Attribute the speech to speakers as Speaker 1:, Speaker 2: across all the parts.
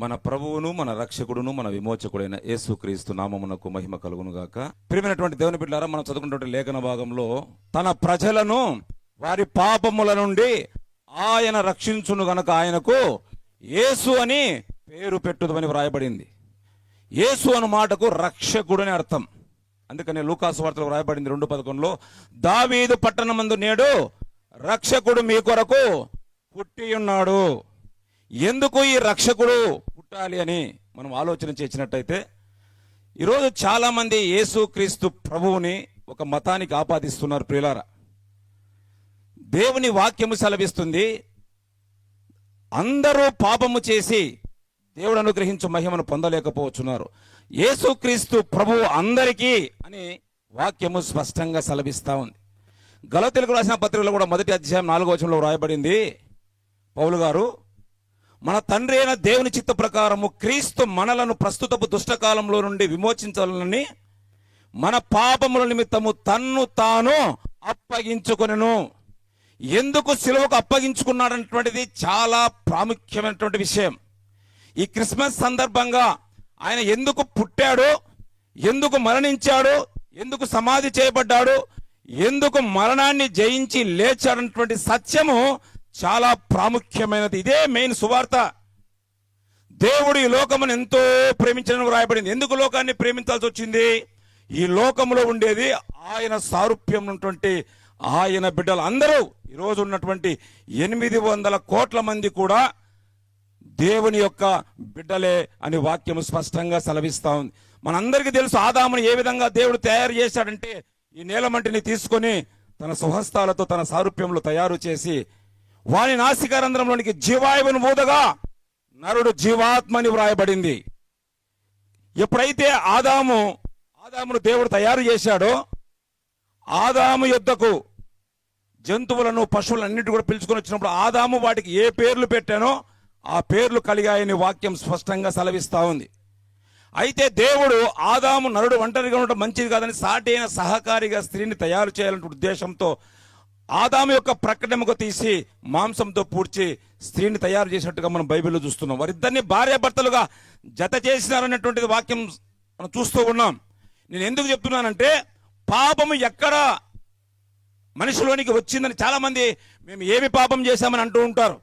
Speaker 1: మన ప్రభువును మన రక్షకుడును మన విమోచకుడైన యేసుక్రీస్తు నామమునకు మహిమ కలుగునుగాక ప్రియమైనటువంటి దేవుని బిడ్డారా మనం చదువుకున్నటువంటి లేఖన భాగంలో తన ప్రజలను వారి పాపముల నుండి ఆయన రక్షించును గనక ఆయనకు యేసు అని పేరు పెట్టుదమని వ్రాయబడింది. యేసు అను మాటకు రక్షకుడు అని అర్థం. అందుకనే లూకాసు వార్తలు వ్రాయబడింది రెండు పదకొండులో దావీదు పట్టణమందు నేడు రక్షకుడు మీ కొరకు పుట్టి ఉన్నాడు ఎందుకు ఈ రక్షకుడు పుట్టాలి అని మనం ఆలోచన చేసినట్టయితే ఈరోజు చాలామంది యేసు క్రీస్తు ప్రభువుని ఒక మతానికి ఆపాదిస్తున్నారు ప్రియులారా. దేవుని వాక్యము సెలవిస్తుంది అందరూ పాపము చేసి దేవుడు అనుగ్రహించు మహిమను పొందలేకపోతున్నారు యేసుక్రీస్తు ప్రభువు అందరికీ అని వాక్యము స్పష్టంగా సెలవిస్తా ఉంది. గల తెలుగు రాసిన పత్రికలో కూడా మొదటి అధ్యాయం నాలుగో వచనంలో వ్రాయబడింది. పౌలు గారు మన తండ్రి అయిన దేవుని చిత్త ప్రకారము క్రీస్తు మనలను ప్రస్తుతపు దుష్టకాలంలో నుండి విమోచించాలని మన పాపముల నిమిత్తము తన్ను తాను అప్పగించుకొనెను. ఎందుకు సిలువకు అప్పగించుకున్నాడన్నటువంటిది చాలా ప్రాముఖ్యమైనటువంటి విషయం. ఈ క్రిస్మస్ సందర్భంగా ఆయన ఎందుకు పుట్టాడు? ఎందుకు మరణించాడు? ఎందుకు సమాధి చేయబడ్డాడు? ఎందుకు మరణాన్ని జయించి లేచాడన్నటువంటి సత్యము చాలా ప్రాముఖ్యమైనది. ఇదే మెయిన్ సువార్త. దేవుడు ఈ లోకమును ఎంతో ప్రేమించడం వ్రాయబడింది. ఎందుకు లోకాన్ని ప్రేమించాల్సి వచ్చింది? ఈ లోకములో ఉండేది ఆయన సారూప్యం ఉన్నటువంటి ఆయన బిడ్డలు. అందరూ ఈరోజు ఉన్నటువంటి ఎనిమిది వందల కోట్ల మంది కూడా దేవుని యొక్క బిడ్డలే అని వాక్యము స్పష్టంగా సెలవిస్తా ఉంది. మనందరికీ తెలుసు ఆదామును ఏ విధంగా దేవుడు తయారు చేశాడంటే ఈ నేలమంటిని తీసుకొని తన సుహస్తాలతో తన సారూప్యంలో తయారు చేసి వాని నాసికారంధ్రంలోనికి జీవాయువును ఊదగా నరుడు జీవాత్మని వ్రాయబడింది. ఎప్పుడైతే ఆదాము ఆదామును దేవుడు తయారు చేశాడో ఆదాము యుద్ధకు జంతువులను పశువులన్నిటి కూడా పిలుచుకొని వచ్చినప్పుడు ఆదాము వాటికి ఏ పేర్లు పెట్టానో ఆ పేర్లు కలిగాయని వాక్యం స్పష్టంగా సెలవిస్తా ఉంది. అయితే దేవుడు ఆదాము నరుడు ఒంటరిగా ఉండటం మంచిది కాదని సాటి అయిన సహకారిగా స్త్రీని తయారు చేయాలనే ఉద్దేశంతో ఆదాము యొక్క ప్రకటనకు తీసి మాంసంతో పూడ్చి స్త్రీని తయారు చేసినట్టుగా మనం బైబిల్లో చూస్తున్నాం. వారిద్దరిని భార్యాభర్తలుగా జత చేసినారనేటువంటిది వాక్యం మనం చూస్తూ ఉన్నాం. నేను ఎందుకు చెప్తున్నానంటే పాపము ఎక్కడ మనిషిలోనికి వచ్చిందని చాలామంది మేము ఏమి పాపం చేశామని అంటూ ఉంటారు.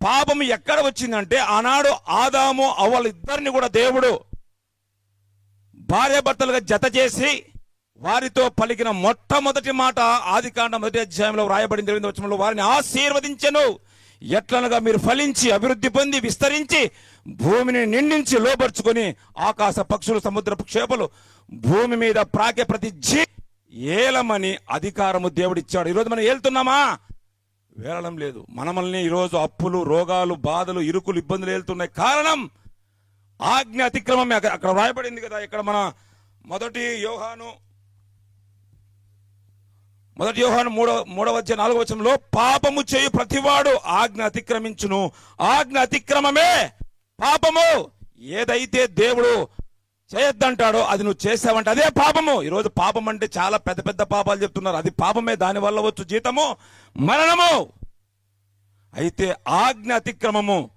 Speaker 1: పాపం ఎక్కడ వచ్చిందంటే ఆనాడు ఆదాము అవ్వలు ఇద్దరిని కూడా దేవుడు భార్యాభర్తలుగా జత చేసి వారితో పలికిన మొట్టమొదటి మాట ఆది కాండ మొదటి అధ్యాయంలో వ్రాయబడింది ఎనిమిది వచనంలో వారిని ఆశీర్వదించెను. ఎట్లనగా మీరు ఫలించి అభివృద్ధి పొంది విస్తరించి భూమిని నిండించి లోపరుచుకొని ఆకాశ పక్షులు సముద్రపు క్షేపలు భూమి మీద ప్రాకే ప్రతి జీ ఏలమని అధికారము దేవుడిచ్చాడు. ఈరోజు మనం ఏళ్తున్నామా వేలడం లేదు. మనమల్ని ఈరోజు అప్పులు రోగాలు బాధలు ఇరుకులు ఇబ్బందులు వెళ్తున్నాయి కారణం ఆజ్ఞ అతిక్రమమే. అక్కడ అక్కడ కదా ఇక్కడ మన మొదటి యోహాను మొదటి యోహాను మూడవ మూడవ వచ్చే నాలుగవ వచనంలో పాపము చేయు ప్రతివాడు ఆజ్ఞ అతిక్రమించును. ఆజ్ఞ అతిక్రమమే పాపము. ఏదైతే దేవుడు చేయొద్దంటాడో అది నువ్వు చేసావంటే అదే పాపము. ఈరోజు పాపం అంటే చాలా పెద్ద పెద్ద పాపాలు చెప్తున్నారు. అది పాపమే దాని వల్ల వచ్చు జీతము మరణము. అయితే ఆజ్ఞ అతిక్రమము.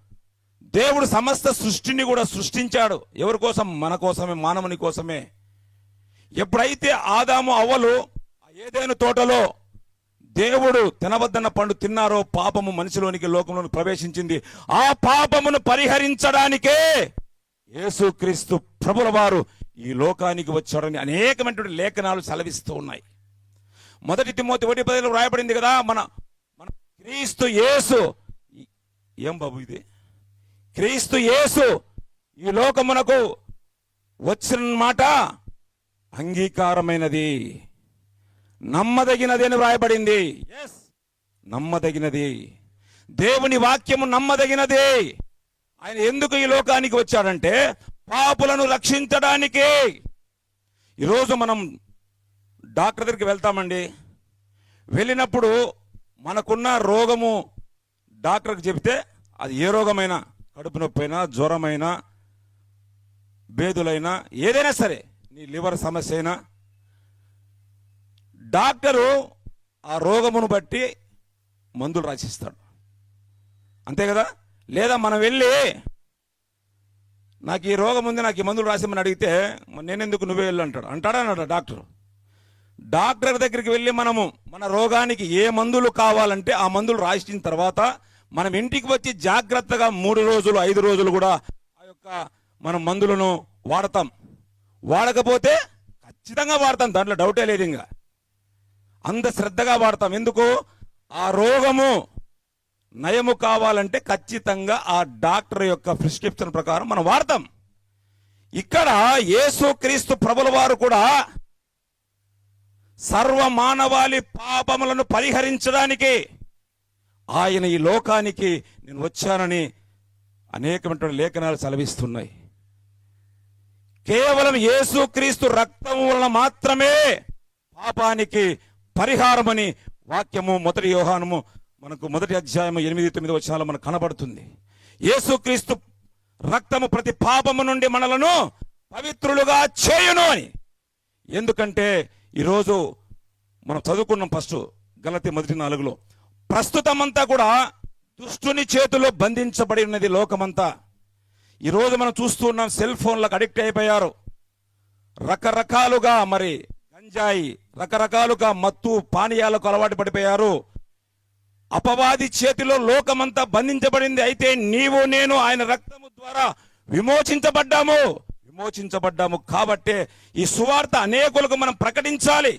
Speaker 1: దేవుడు సమస్త సృష్టిని కూడా సృష్టించాడు. ఎవరి కోసం మన కోసమే మానవుని కోసమే. ఎప్పుడైతే ఆదాము అవ్వలు ఏదైనా తోటలో దేవుడు తినవద్దన్న పండు తిన్నారో పాపము మనిషిలోనికి లోకంలోని ప్రవేశించింది. ఆ పాపమును పరిహరించడానికే యేసుక్రీస్తు ప్రభుల వారు ఈ లోకానికి వచ్చాడని అనేకమైనటువంటి లేఖనాలు సెలవిస్తూ ఉన్నాయి. మొదటి తిమోతి ఒకటి పదిలో రాయబడింది కదా మన మన క్రీస్తు యేసు ఏం బాబు ఇది? క్రీస్తు యేసు ఈ లోకమునకు వచ్చిన మాట అంగీకారమైనది. నమ్మదగినది అని వ్రాయబడింది నమ్మదగినది. దేవుని వాక్యము నమ్మదగినది. ఆయన ఎందుకు ఈ లోకానికి వచ్చాడంటే పాపులను రక్షించడానికి. ఈరోజు మనం డాక్టర్ దగ్గరికి వెళ్తామండి. వెళ్ళినప్పుడు మనకున్న రోగము డాక్టర్కి చెబితే అది ఏ రోగమైనా కడుపు నొప్పి అయినా జ్వరమైనా బేదులైనా ఏదైనా సరే నీ లివర్ సమస్య అయినా డాక్టరు ఆ రోగమును బట్టి మందులు రాసిస్తాడు. అంతే కదా? లేదా మనం వెళ్ళి నాకు ఈ రోగం ఉంది నాకు ఈ మందులు రాసిమని అడిగితే నేనెందుకు నువ్వే వెళ్ళు అంటాడు. అంటాడా అన్నాడు డాక్టర్. డాక్టర్ దగ్గరికి వెళ్ళి మనము మన రోగానికి ఏ మందులు కావాలంటే ఆ మందులు రాసిన తర్వాత మనం ఇంటికి వచ్చి జాగ్రత్తగా మూడు రోజులు ఐదు రోజులు కూడా ఆ యొక్క మనం మందులను వాడతాం. వాడకపోతే ఖచ్చితంగా వాడతాం. దాంట్లో డౌటే లేదు ఇంకా. అంత శ్రద్ధగా వాడతాం. ఎందుకు? ఆ రోగము నయము కావాలంటే ఖచ్చితంగా ఆ డాక్టర్ యొక్క ప్రిస్క్రిప్షన్ ప్రకారం మనం వాడతాం. ఇక్కడ యేసు క్రీస్తు ప్రభుల వారు కూడా సర్వ మానవాళి పాపములను పరిహరించడానికి ఆయన ఈ లోకానికి నేను వచ్చానని అనేకమైనటువంటి లేఖనాలు సెలవిస్తున్నాయి. కేవలం యేసు క్రీస్తు రక్తం వలన మాత్రమే పాపానికి పరిహారమని వాక్యము మొదటి యోహానము మనకు మొదటి అధ్యాయము ఎనిమిది తొమ్మిది వచ్చినాలో మనకు కనబడుతుంది. యేసుక్రీస్తు రక్తము ప్రతి పాపము నుండి మనలను పవిత్రులుగా చేయును అని. ఎందుకంటే ఈరోజు మనం చదువుకున్నాం ఫస్ట్ గలతి మొదటి నాలుగులో. ప్రస్తుతమంతా కూడా దుష్టుని చేతిలో బంధించబడి ఉన్నది లోకమంతా. ఈరోజు మనం చూస్తున్నాం సెల్ ఫోన్లకు అడిక్ట్ అయిపోయారు. రకరకాలుగా మరి గంజాయి రకరకాలుగా మత్తు పానీయాలకు అలవాటు పడిపోయారు. అపవాది చేతిలో లోకమంతా బంధించబడింది అయితే నీవు నేను ఆయన రక్తము ద్వారా విమోచించబడ్డాము. విమోచించబడ్డాము కాబట్టే ఈ సువార్త అనేకులకు మనం ప్రకటించాలి.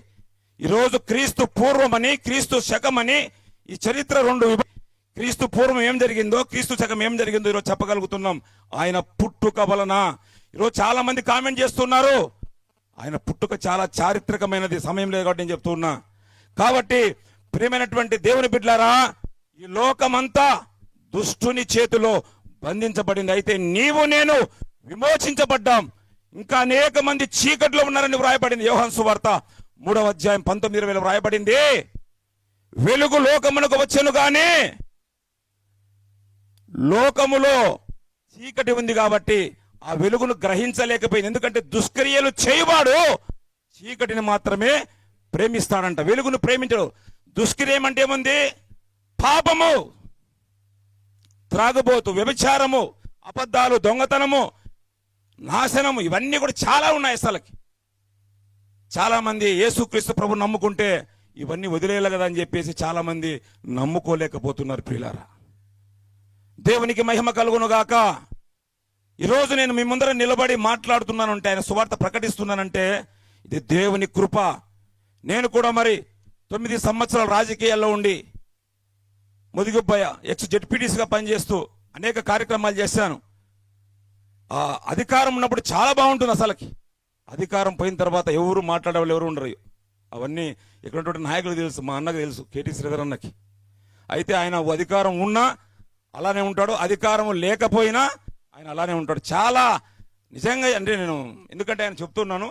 Speaker 1: ఈరోజు క్రీస్తు పూర్వమని క్రీస్తు శకమని ఈ చరిత్ర రెండు క్రీస్తు పూర్వం ఏం జరిగిందో క్రీస్తు శకం ఏం జరిగిందో ఈరోజు చెప్పగలుగుతున్నాం. ఆయన పుట్టుక వలన. ఈరోజు చాలా మంది కామెంట్ చేస్తున్నారు. ఆయన పుట్టుక చాలా చారిత్రకమైనది. సమయం లేదు కాబట్టి నేను చెప్తున్నా కాబట్టి ప్రియమైనటువంటి దేవుని బిడ్లారా ఈ లోకమంతా దుష్టుని చేతిలో బంధించబడింది. అయితే నీవు నేను విమోచించబడ్డాం. ఇంకా అనేక మంది చీకట్లో ఉన్నారని వ్రాయబడింది. యోహంసు సువార్త మూడవ అధ్యాయం పంతొమ్మిది వేల వ్రాయబడింది. వెలుగు లోకమునకు వచ్చాను గాని లోకములో చీకటి ఉంది కాబట్టి ఆ వెలుగును గ్రహించలేకపోయింది. ఎందుకంటే దుష్క్రియలు చేయవాడు చీకటిని మాత్రమే ప్రేమిస్తాడంట. వెలుగును ప్రేమించడు. దుష్క్రియం అంటే ఏముంది? పాపము త్రాగుబోతు వ్యభిచారము అబద్ధాలు దొంగతనము నాశనము ఇవన్నీ కూడా చాలా ఉన్నాయి అసలుకి. చాలామంది యేసుక్రీస్తు ప్రభు నమ్ముకుంటే ఇవన్నీ వదిలేయాలి కదా అని చెప్పేసి చాలామంది నమ్ముకోలేకపోతున్నారు ప్రియులారా. దేవునికి మహిమ కలుగును గాక ఈరోజు నేను మీ ముందర నిలబడి మాట్లాడుతున్నానంటే ఆయన సువార్త ప్రకటిస్తున్నానంటే ఇది దేవుని కృప. నేను కూడా మరి తొమ్మిది సంవత్సరాల రాజకీయాల్లో ఉండి ముదిగుబ్బయ్య ఎక్స్ జెడ్పీటీసీగా పనిచేస్తూ అనేక కార్యక్రమాలు చేశాను. ఆ అధికారం ఉన్నప్పుడు చాలా బాగుంటుంది అసలుకి. అధికారం పోయిన తర్వాత ఎవరు మాట్లాడేవాళ్ళు ఎవరు ఉండరు. అవన్నీ ఇక్కడ నాయకులు తెలుసు మా అన్నకు తెలుసు కేటీ శ్రీధర్ అన్నకి. అయితే ఆయన అధికారం ఉన్నా అలానే ఉంటాడు. అధికారం లేకపోయినా ఆయన అలానే ఉంటాడు. చాలా నిజంగా అంటే నేను ఎందుకంటే ఆయన చెప్తున్నాను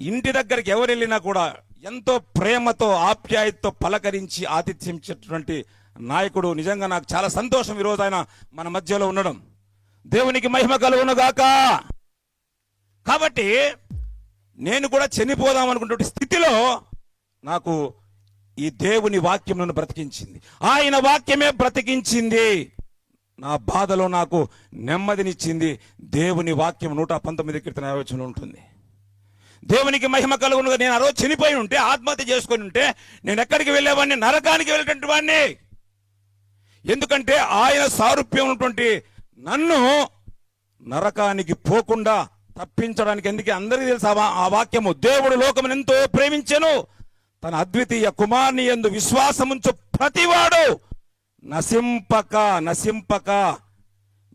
Speaker 1: ఇంటి దగ్గరికి ఎవరు వెళ్ళినా కూడా ఎంతో ప్రేమతో ఆప్యాయతతో పలకరించి ఆతిథ్యించేటువంటి నాయకుడు నిజంగా నాకు చాలా సంతోషం ఈరోజు ఆయన మన మధ్యలో ఉండడం. దేవునికి మహిమ కలుగునుగాక. కాబట్టి నేను కూడా చనిపోదాం అనుకున్నటువంటి స్థితిలో నాకు ఈ దేవుని వాక్యం నన్ను బ్రతికించింది. ఆయన వాక్యమే బ్రతికించింది. నా బాధలో నాకు నెమ్మదినిచ్చింది దేవుని వాక్యం నూట పంతొమ్మిది కీర్తన ఆలోచన ఉంటుంది. దేవునికి మహిమ కలుగును నేను ఆ రోజు చనిపోయి ఉంటే ఆత్మహత్య చేసుకొని ఉంటే నేను ఎక్కడికి వెళ్ళేవాడిని? నరకానికి వెళ్ళేటువంటి వాడిని. ఎందుకంటే ఆయన సారూప్యం ఉన్నటువంటి నన్ను నరకానికి పోకుండా తప్పించడానికి ఎందుకే అందరికీ తెలుసు? ఆ వాక్యము దేవుడు లోకమును ఎంతో ప్రేమించను. తన అద్వితీయ కుమార్ని ఎందు విశ్వాసముంచు ప్రతివాడు నశింపక నశింపక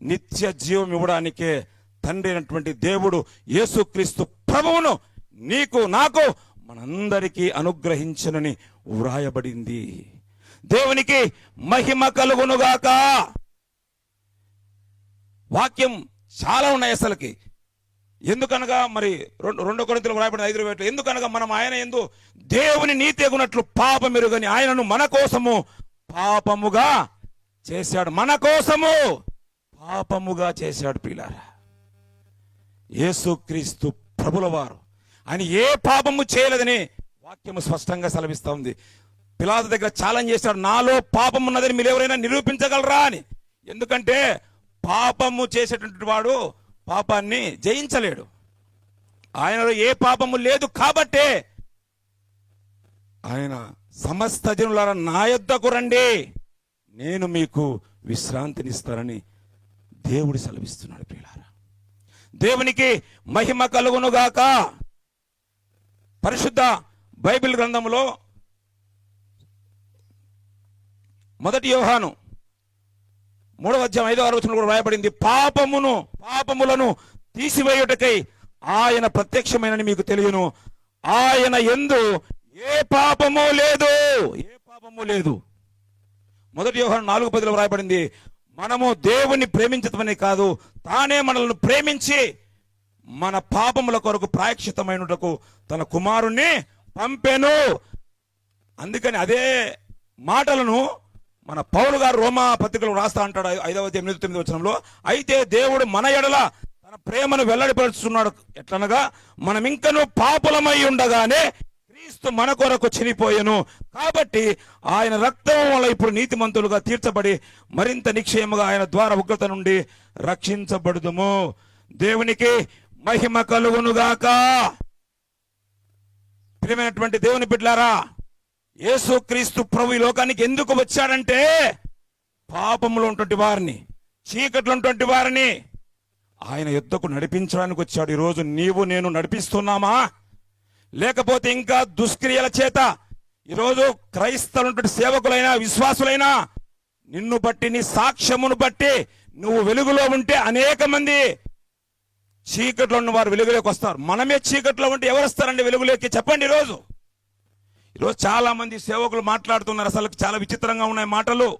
Speaker 1: నిత్య జీవం ఇవ్వడానికే తండ్రి అయినటువంటి దేవుడు యేసుక్రీస్తు ప్రభువును నీకు నాకు మనందరికీ అనుగ్రహించనని వ్రాయబడింది. దేవునికి మహిమ కలుగునుగాక. వాక్యం చాలా ఉన్నాయి అసలుకి. ఎందుకనగా మరి రెండు రెండో కొరింతలు వ్రాయబడిన ఐదు వేట్లు ఎందుకనగా మనం ఆయన ఎందు దేవుని నీతి ఎగునట్లు పాపమెరుగని ఆయనను మన కోసము పాపముగా చేశాడు. మన కోసము పాపముగా చేశాడు పిల్లారా. యేసుక్రీస్తు ప్రభుల వారు. ఆయన ఏ పాపము చేయలేదని వాక్యము స్పష్టంగా సెలవిస్తా ఉంది. పిలాత దగ్గర ఛాలెంజ్ చేశాడు. నాలో పాపం ఉన్నదని మీరు ఎవరైనా నిరూపించగలరా అని. ఎందుకంటే పాపము చేసేటువంటి వాడు పాపాన్ని జయించలేడు. ఆయనలో ఏ పాపము లేదు కాబట్టే ఆయన సమస్త జనులారా నా యొద్దకు రండి. నేను మీకు విశ్రాంతినిస్తానని దేవుడు సెలవిస్తున్నాడు ప్రియులారా. దేవునికి మహిమ కలుగునుగాక. పరిశుద్ధ బైబిల్ గ్రంథంలో మొదటి యోహాను మూడవ అధ్యాయం ఐదో ఆలోచన కూడా రాయబడింది. పాపమును పాపములను తీసివేయుటకై ఆయన ప్రత్యక్షమైనని మీకు తెలియను. ఆయన ఎందు ఏ పాపము లేదు. ఏ పాపము లేదు. మొదటి వ్యవహారం నాలుగు పదిలో రాయబడింది మనము దేవుణ్ణి ప్రేమించటమని కాదు తానే మనల్ని ప్రేమించి మన పాపముల కొరకు ప్రాయక్షితమైనటకు తన కుమారుణ్ణి పంపెను. అందుకని అదే మాటలను మన పౌరు గారు రోమా పత్రికలు రాస్తా అంటాడు ఐదవ ఎనిమిది తొమ్మిది వచనంలో. అయితే దేవుడు మన ఎడల తన ప్రేమను వెల్లడిపరుస్తున్నాడు ఎట్లనగా మనం ఇంకనూ పాపులమై ఉండగానే క్రీస్తు మన కొరకు చనిపోయాను. కాబట్టి ఆయన రక్తం వల్ల ఇప్పుడు నీతిమంతులుగా తీర్చబడి మరింత నిక్షేమగా ఆయన ద్వారా ఉగ్రత నుండి రక్షించబడుదుము. దేవునికి మహిమ కలుగునుగాక. ప్రియమైనటువంటి దేవుని బిడ్లారా యేసు క్రీస్తు ప్రభు ఈ లోకానికి ఎందుకు వచ్చాడంటే పాపంలో ఉన్నటువంటి వారిని చీకట్లో ఉన్నటువంటి వారిని ఆయన యుద్ధకు నడిపించడానికి వచ్చాడు. ఈరోజు నీవు నేను నడిపిస్తున్నామా? లేకపోతే ఇంకా దుష్క్రియల చేత ఈరోజు క్రైస్తవులైనటువంటి సేవకులైనా విశ్వాసులైనా నిన్ను బట్టి నీ సాక్ష్యమును బట్టి నువ్వు వెలుగులో ఉంటే అనేక మంది చీకట్లో ఉన్న వారు వెలుగులోకి వస్తారు. మనమే చీకట్లో ఉంటే ఎవరు వస్తారండి వెలుగులోకి? చెప్పండి ఈరోజు. ఈరోజు చాలా మంది సేవకులు మాట్లాడుతున్నారు. అసలు చాలా విచిత్రంగా ఉన్నాయి మాటలు.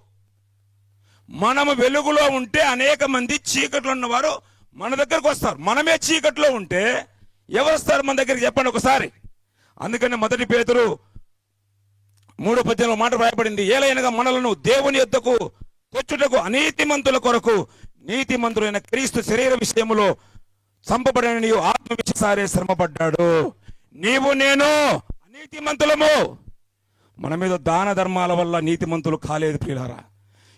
Speaker 1: మనము వెలుగులో ఉంటే అనేక మంది చీకట్లో ఉన్నవారు మన దగ్గరకు వస్తారు. మనమే చీకట్లో ఉంటే ఎవరు వస్తారు మన దగ్గరికి? చెప్పండి ఒకసారి. అందుకని మొదటి పేతురు మూడో పద్యంలో మాట రాయబడింది ఏలైనగా మనలను దేవుని యొద్దకు తెచ్చుటకు అనీతిమంతుల కొరకు నీతిమంతులైన క్రీస్తు శరీర విషయములో చంపబడిన నీవు ఆత్మవిశ్వాసారే శ్రమపడ్డాడు. నీవు నేను అనీతిమంతులము. మన మీద దాన ధర్మాల వల్ల నీతిమంతులు కాలేదు ప్రియులారా.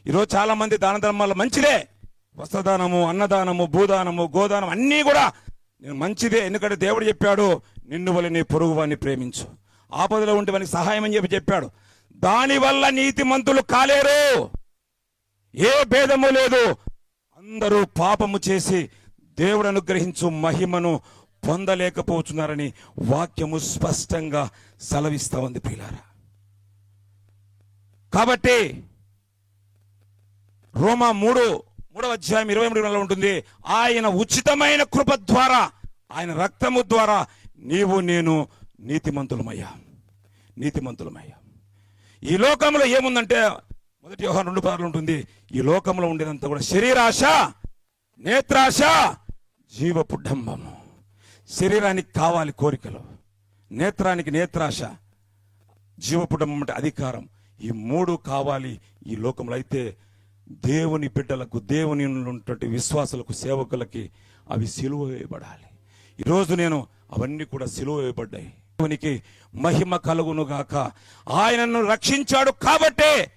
Speaker 1: ఈరోజు చాలా మంది దాన ధర్మాలు మంచిదే. వస్త్రదానము అన్నదానము భూదానము గోదానం అన్నీ కూడా నేను మంచిదే ఎందుకంటే దేవుడు చెప్పాడు నిన్ను వల్ల నీ పొరుగు వాడిని ప్రేమించు. ఆపదలో ఉంటే వానికి సహాయం అని చెప్పి చెప్పాడు. దానివల్ల నీతిమంతులు కాలేరు. ఏ భేదము లేదు. అందరూ పాపము చేసి దేవుడు అనుగ్రహించు మహిమను పొందలేకపోతున్నారని వాక్యము స్పష్టంగా సెలవిస్తా ఉంది పిల్లారా కాబట్టి రోమా మూడు మూడవ అధ్యాయం ఇరవై మూడులో ఉంటుంది. ఆయన ఉచితమైన కృప ద్వారా ఆయన రక్తము ద్వారా నీవు నేను నీతిమంతులమయ్యా. నీతిమంతులమయ్యా. ఈ లోకంలో ఏముందంటే మొదటి వ్యవహారం రెండు పదాలు ఉంటుంది. ఈ లోకంలో ఉండేదంతా కూడా శరీరాశ నేత్రాశ జీవపు డంబము శరీరానికి కావాలి కోరికలు నేత్రానికి నేత్రాశ జీవపుటం అంటే అధికారం. ఈ మూడు కావాలి ఈ లోకంలో అయితే దేవుని బిడ్డలకు దేవుని ఉన్నటువంటి విశ్వాసులకు సేవకులకి అవి సిలువ వేయబడాలి. ఈరోజు నేను అవన్నీ కూడా సిలువ వేయబడ్డాయి. దేవునికి మహిమ కలుగును గాక. ఆయనను రక్షించాడు కాబట్టే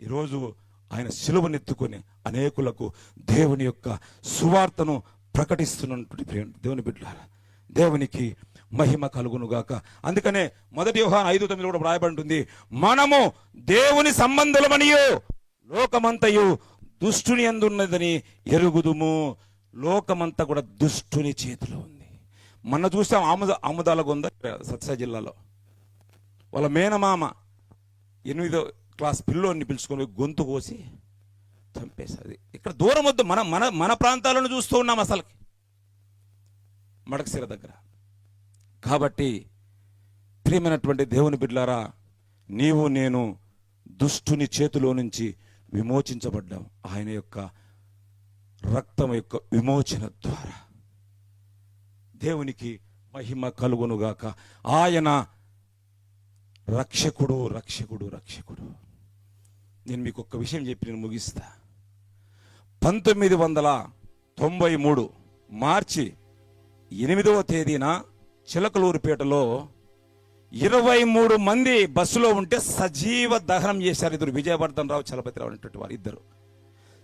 Speaker 1: ఈరోజు ఆయన సిలువనెత్తుకొని అనేకులకు దేవుని యొక్క సువార్తను ప్రకటిస్తున్నటువంటి దేవుని బిడ్డలారా దేవునికి మహిమ కలుగునుగాక అందుకనే మొదటి వ్యూహాన్ ఐదు తొమ్మిది కూడా రాయబడి ఉంటుంది మనము దేవుని సంబంధులమనియు. లోకమంతయు దుష్టుని అందున్నదని ఎరుగుదుము. లోకమంతా కూడా దుష్టుని చేతిలో ఉంది. మొన్న చూసాం ఆముద ఆముదాలకు ఉందా సత్సా జిల్లాలో. వాళ్ళ మేనమామ ఎనిమిదో క్లాస్ పిల్లోని పిలుచుకొని గొంతు కోసి చంపేశారు ఇక్కడ దూరం వద్దు. మన మన మన ప్రాంతాలను చూస్తూ ఉన్నాం అసలుకి. మడకసిర దగ్గర. కాబట్టి ప్రియమైనటువంటి దేవుని బిడ్లారా నీవు నేను దుష్టుని చేతిలో నుంచి విమోచించబడ్డాం ఆయన యొక్క రక్తం యొక్క విమోచన ద్వారా. దేవునికి మహిమ కలుగునుగాక. ఆయన రక్షకుడు రక్షకుడు రక్షకుడు. నేను మీకు ఒక్క విషయం చెప్పి నేను ముగిస్తా. పంతొమ్మిది వందల తొంభై మూడు మార్చి ఎనిమిదవ తేదీన చిలకలూరుపేటలో ఇరవై మూడు మంది బస్సులో ఉంటే సజీవ దహనం చేశారు ఇద్దరు విజయవర్ధన్ రావు చలపతిరావు అనేటువంటి వారు ఇద్దరు.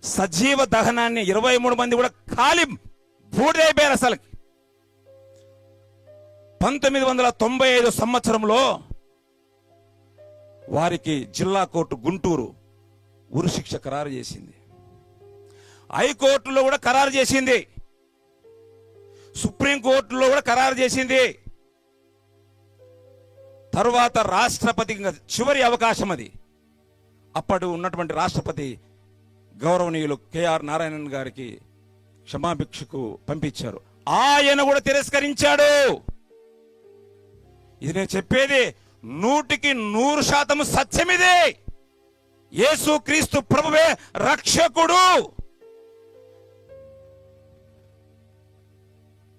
Speaker 1: సజీవ దహనాన్ని ఇరవై మూడు మంది కూడా ఖాళీ బూడిదైపోయారు అసలు పంతొమ్మిది వందల తొంభై ఐదు సంవత్సరంలో వారికి జిల్లా కోర్టు గుంటూరు ఉరిశిక్ష ఖరారు చేసింది. హైకోర్టులో కూడా ఖరారు చేసింది. సుప్రీంకోర్టులో కూడా ఖరారు చేసింది. తరువాత రాష్ట్రపతి చివరి అవకాశం అది. అప్పటి ఉన్నటువంటి రాష్ట్రపతి గౌరవనీయులు కేఆర్ నారాయణన్ గారికి క్షమాభిక్షకు పంపించారు. ఆయన కూడా తిరస్కరించాడు. ఇది నేను చెప్పేది నూటికి నూరు శాతం సత్యమిదే. యేసు క్రీస్తు ప్రభువే రక్షకుడు.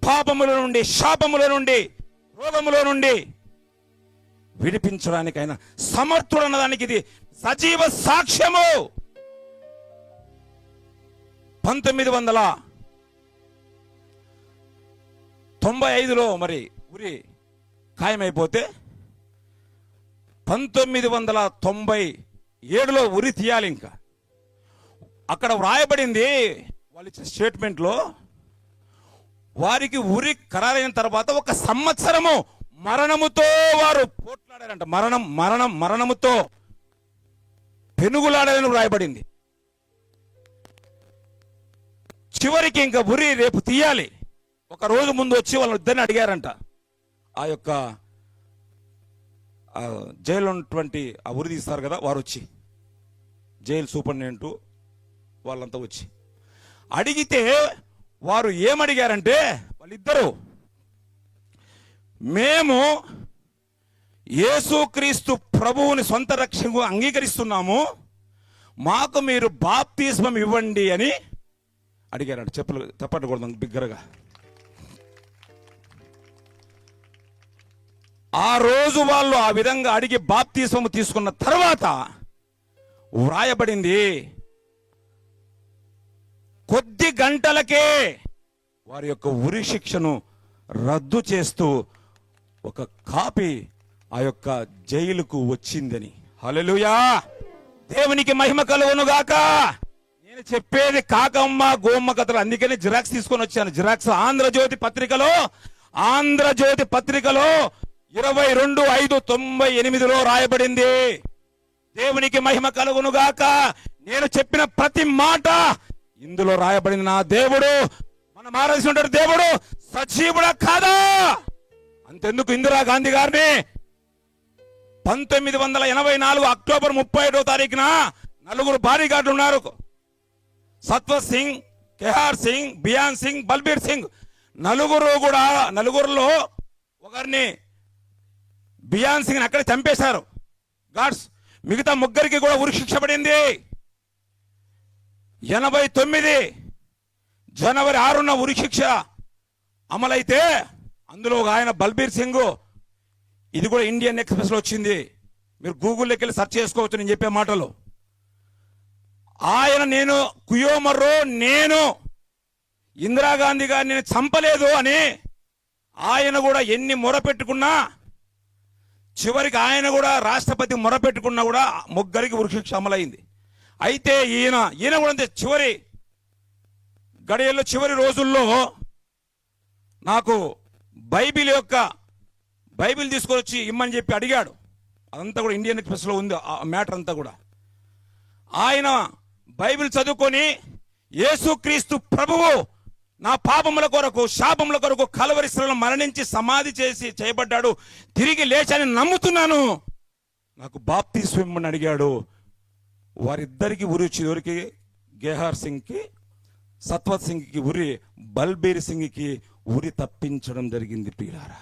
Speaker 1: పాపముల నుండి శాపముల నుండి రోగముల నుండి విడిపించడానికైనా సమర్థుడు అన్నదానికి ఇది సజీవ సాక్ష్యము. పంతొమ్మిది వందల తొంభై ఐదులో మరి ఉరి ఖాయమైపోతే పంతొమ్మిది వందల తొంభై ఏడులో ఉరి తీయాలి ఇంకా. అక్కడ వ్రాయబడింది వాళ్ళు ఇచ్చిన స్టేట్మెంట్లో వారికి ఉరి ఖరారైన తర్వాత ఒక సంవత్సరము మరణముతో వారు పోట్లాడారంట. మరణం మరణం మరణముతో పెనుగులాడాలని రాయబడింది చివరికి ఇంకా ఉరి రేపు తీయాలి. ఒక రోజు ముందు వచ్చి వాళ్ళని ఇద్దరిని అడిగారంట. ఆ యొక్క జైల్లో ఉన్నటువంటి ఆ ఉరి తీస్తారు కదా వారు వచ్చి. జైలు సూపరింటెండెంట్ వాళ్ళంతా వచ్చి. అడిగితే వారు ఏమడిగారంటే వాళ్ళిద్దరూ మేము యేసుక్రీస్తు ప్రభువుని సొంత రక్షణకు అంగీకరిస్తున్నాము. మాకు మీరు బాప్తిస్మం ఇవ్వండి అని అడిగారు చెప్పలు చెప్పకూడదు బిగ్గరగా. ఆ రోజు వాళ్ళు ఆ విధంగా అడిగి బాప్తిస్మము తీసుకున్న తర్వాత వ్రాయబడింది కొద్ది గంటలకే వారి యొక్క ఉరి శిక్షను రద్దు చేస్తూ ఒక కాపీ ఆ యొక్క జైలుకు వచ్చిందని. హలలుయా దేవునికి మహిమ కలుగును గాక నేను చెప్పేది కాకమ్మ గోమ్మ కథలు. అందుకని జిరాక్స్ తీసుకొని వచ్చాను. జిరాక్స్ ఆంధ్రజ్యోతి పత్రికలో ఆంధ్రజ్యోతి పత్రికలో ఇరవై రెండు ఐదు తొంభై ఎనిమిదిలో రాయబడింది. దేవునికి మహిమ కలుగునుగాక! నేను చెప్పిన ప్రతి మాట ఇందులో రాయబడింది నా దేవుడు. మనం ఆరాధించుంటాడు దేవుడు సజీవుడా కాదా? అంతెందుకు ఇందిరా గాంధీ గారిని? పంతొమ్మిది వందల ఎనభై నాలుగు అక్టోబర్ ముప్పై ఐదో తారీఖున నలుగురు బాడీగార్డులు ఉన్నారు. సత్వత్ సింగ్ కెహార్ సింగ్ బియాన్ సింగ్ బల్బీర్ సింగ్. నలుగురు కూడా నలుగురులో ఒకరిని బియాన్ సింగ్ అక్కడ చంపేశారు. గాడ్స్ మిగతా ముగ్గురికి కూడా ఉరి శిక్ష పడింది. ఎనభై తొమ్మిది జనవరి ఆరున ఉరి శిక్ష అమలైతే అందులో ఒక ఆయన బల్బీర్ సింగ్. ఇది కూడా ఇండియన్ ఎక్స్ప్రెస్లో వచ్చింది. మీరు గూగుల్లోకి వెళ్ళి సెర్చ్ చేసుకోవచ్చు నేను చెప్పే మాటలు. ఆయన నేను కుయోమర్రో నేను ఇందిరాగాంధీ గారిని నేను చంపలేదు అని ఆయన కూడా ఎన్ని మొరపెట్టుకున్నా చివరికి ఆయన కూడా రాష్ట్రపతి మొరపెట్టుకున్నా కూడా ముగ్గురికి ఉరిశిక్ష అమలైంది. అయితే ఈయన ఈయన కూడా అంతే చివరి గడియల్లో చివరి రోజుల్లో నాకు బైబిల్ యొక్క బైబిల్ తీసుకొని వచ్చి ఇమ్మని చెప్పి అడిగాడు. అదంతా కూడా ఇండియన్ ఎక్స్ప్రెస్లో ఉంది ఆ మ్యాటర్ అంతా కూడా. ఆయన బైబిల్ చదువుకొని యేసుక్రీస్తు ప్రభువు నా పాపముల కొరకు శాపముల కొరకు కలవరిశ్రలను మరణించి సమాధి చేసి చేయబడ్డాడు. తిరిగి లేచని నమ్ముతున్నాను. నాకు బాప్తి స్విమ్మని అడిగాడు. వారిద్దరికి ఉరి చివరికి గేహార్ సింగ్కి సత్వత్ సింగ్కి ఉరి బల్బీర్ సింగ్కి ఉరి తప్పించడం జరిగింది పీలారా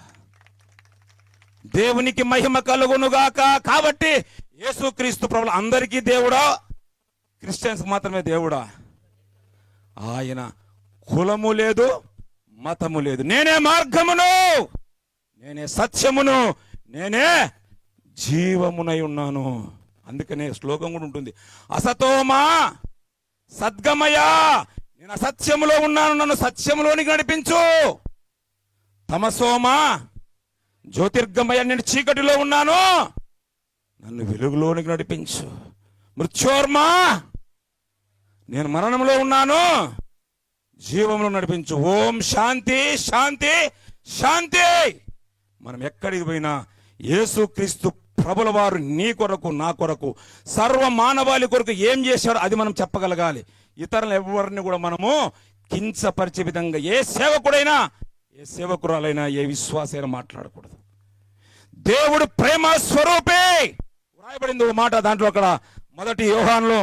Speaker 1: దేవునికి మహిమ కలుగునుగాక. కాబట్టి యేసుక్రీస్తు ప్రభులు అందరికీ దేవుడా క్రిస్టియన్స్ మాత్రమే దేవుడా. ఆయన కులము లేదు మతము లేదు. నేనే మార్గమును నేనే సత్యమును నేనే జీవమునై ఉన్నాను. అందుకనే శ్లోకం కూడా ఉంటుంది. అసతోమా సద్గమయా నేను అసత్యములో ఉన్నాను నన్ను సత్యములోనికి నడిపించు. తమసోమా జ్యోతిర్గమయ నేను చీకటిలో ఉన్నాను నన్ను వెలుగులోనికి నడిపించు. మృత్యోర్మా నేను మరణంలో ఉన్నాను జీవంలో నడిపించు. ఓం శాంతి శాంతి శాంతి. మనం ఎక్కడికి పోయినా యేసుక్రీస్తు ప్రభుల వారు నీ కొరకు నా కొరకు సర్వ మానవాళి కొరకు ఏం చేశాడో అది మనం చెప్పగలగాలి. ఇతరులు ఎవరిని కూడా మనము కించపరిచే విధంగా ఏ సేవకుడైనా ఏ సేవకురాలైనా ఏ విశ్వాసైనా మాట్లాడకూడదు. దేవుడు ప్రేమ స్వరూపే వ్రాయబడింది ఒక మాట దాంట్లో అక్కడ. మొదటి యోహాన్లో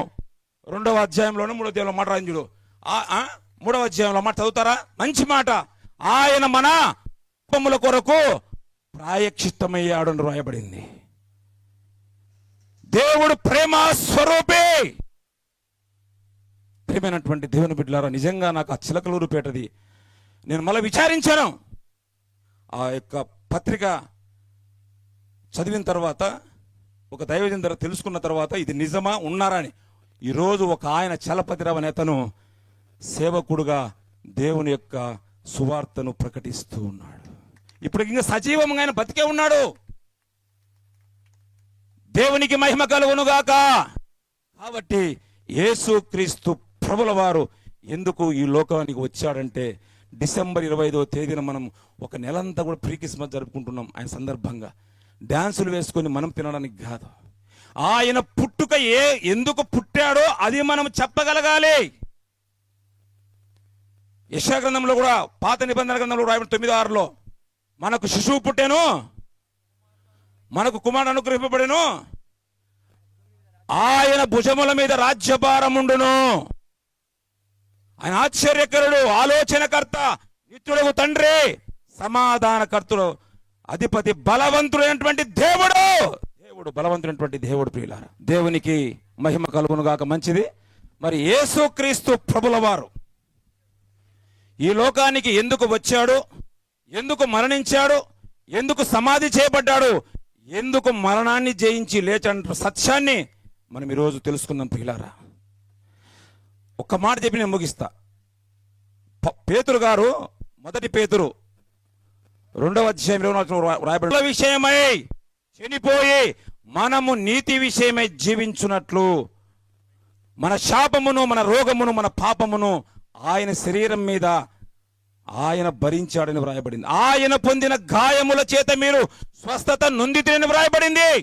Speaker 1: రెండవ అధ్యాయంలోనూ మూడో అధ్యాయంలో మాట రాయించుడు. మూడవ అధ్యాయంలో మాట చదువుతారా? మంచి మాట. ఆయన మన పాపముల కొరకు ప్రాయక్షిత్తమయ్యాడు అని రాయబడింది దేవుడు ప్రేమ స్వరూపే ప్రియమైనటువంటి దేవుని బిడ్డలారా నిజంగా నాకు ఆ చిలకలూరు పేటది. నేను మళ్ళీ విచారించాను. ఆ యొక్క పత్రిక చదివిన తర్వాత ఒక దైవజన ద్వారా తెలుసుకున్న తర్వాత ఇది నిజమా ఉన్నారా అని. ఈరోజు ఒక ఆయన చలపతిరావు నేతను సేవకుడుగా దేవుని యొక్క సువార్తను ప్రకటిస్తూ ఉన్నాడు. ఇప్పుడు ఇంకా సజీవంగా ఆయన బతికే ఉన్నాడు. దేవునికి మహిమ కలుగునుగాక. కాబట్టి యేసుక్రీస్తు ప్రభుల వారు ఎందుకు ఈ లోకానికి వచ్చాడంటే డిసెంబర్ ఇరవై ఐదవ తేదీన మనం ఒక నెలంతా కూడా ప్రీ క్రిస్మస్ జరుపుకుంటున్నాం ఆయన సందర్భంగా. డ్యాన్సులు వేసుకొని మనం తినడానికి కాదు. ఆయన పుట్టుక ఏ ఎందుకు పుట్టాడో అది మనం చెప్పగలగాలి. యశాగ్రంథంలో కూడా పాత నిబంధన గ్రంథంలో రాయబడి తొమ్మిది ఆరులో మనకు శిశువు పుట్టాను మనకు కుమారుడు అనుగ్రహింపబడెను ఆయన భుజముల మీద రాజ్యభారం ఉండును. ఆయన ఆశ్చర్యకరుడు ఆలోచనకర్త నిత్యుడు తండ్రి సమాధానకర్తుడు అధిపతి బలవంతుడైనటువంటి దేవుడు. దేవుడు బలవంతుడైనటువంటి దేవుడు ప్రియులారా దేవునికి మహిమ కలుగును గాక మంచిది. మరి యేసుక్రీస్తు ప్రభుల వారు ఈ లోకానికి ఎందుకు వచ్చాడు? ఎందుకు మరణించాడు? ఎందుకు సమాధి చేయబడ్డాడు? ఎందుకు మరణాన్ని జయించి లేచన్న సత్యాన్ని మనం ఈరోజు తెలుసుకుందాం పిల్లారా ఒక్క మాట చెప్పి నేను ముగిస్తా. పేతురు గారు మొదటి పేతురు. రెండవ అధ్యాయంలో రాయబడి విషయమై చనిపోయి మనము నీతి విషయమై జీవించున్నట్లు మన శాపమును మన రోగమును మన పాపమును ఆయన శరీరం మీద ఆయన భరించాడని వ్రాయబడింది. ఆయన పొందిన గాయముల చేత మీరు స్వస్థత నొందితేనని వ్రాయబడింది.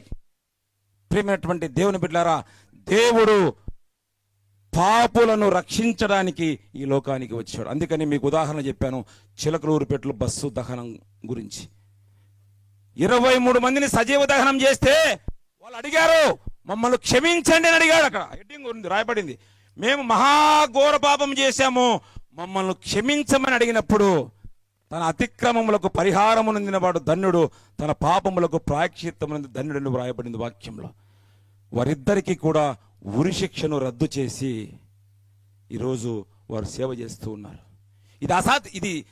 Speaker 1: ప్రియమైనటువంటి దేవుని బిడ్డారా దేవుడు పాపులను రక్షించడానికి ఈ లోకానికి వచ్చాడు. అందుకని మీకు ఉదాహరణ చెప్పాను. చిలకలూరుపేటలో బస్సు దహనం గురించి. ఇరవై మూడు మందిని సజీవ దహనం చేస్తే వాళ్ళు అడిగారు మమ్మల్ని క్షమించండి అని అడిగాడు అక్కడ. హెడ్డింగ్ ఉంది రాయబడింది. మేము మహాఘోర పాపం చేశాము. మమ్మల్ని క్షమించమని అడిగినప్పుడు తన అతిక్రమములకు పరిహారము నొందినవాడు ధన్యుడు తన పాపములకు ప్రాయక్షిత్తమునందు ధన్యుడని వ్రాయబడింది వాక్యంలో. వారిద్దరికీ కూడా ఉరి శిక్షను రద్దు చేసి ఈరోజు వారు సేవ చేస్తూ ఉన్నారు. ఇది అసాధ్య ఇది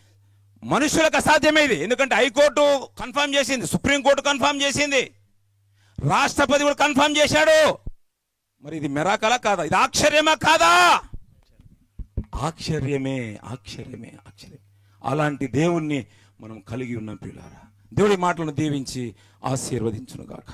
Speaker 1: మనుషులకు అసాధ్యమే ఇది. ఎందుకంటే హైకోర్టు కన్ఫర్మ్ చేసింది సుప్రీంకోర్టు కన్ఫర్మ్ చేసింది. రాష్ట్రపతి కూడా కన్ఫర్మ్ చేశాడు. మరి ఇది మెరాకలా కాదా? ఇది ఆశ్చర్యమా కాదా? ఆశ్చర్యమే ఆశ్చర్యమే ఆశ్చర్యం అలాంటి దేవుణ్ణి మనం కలిగి ఉన్నాం పిల్లారా దేవుడి మాటలను దీవించి ఆశీర్వదించును గాక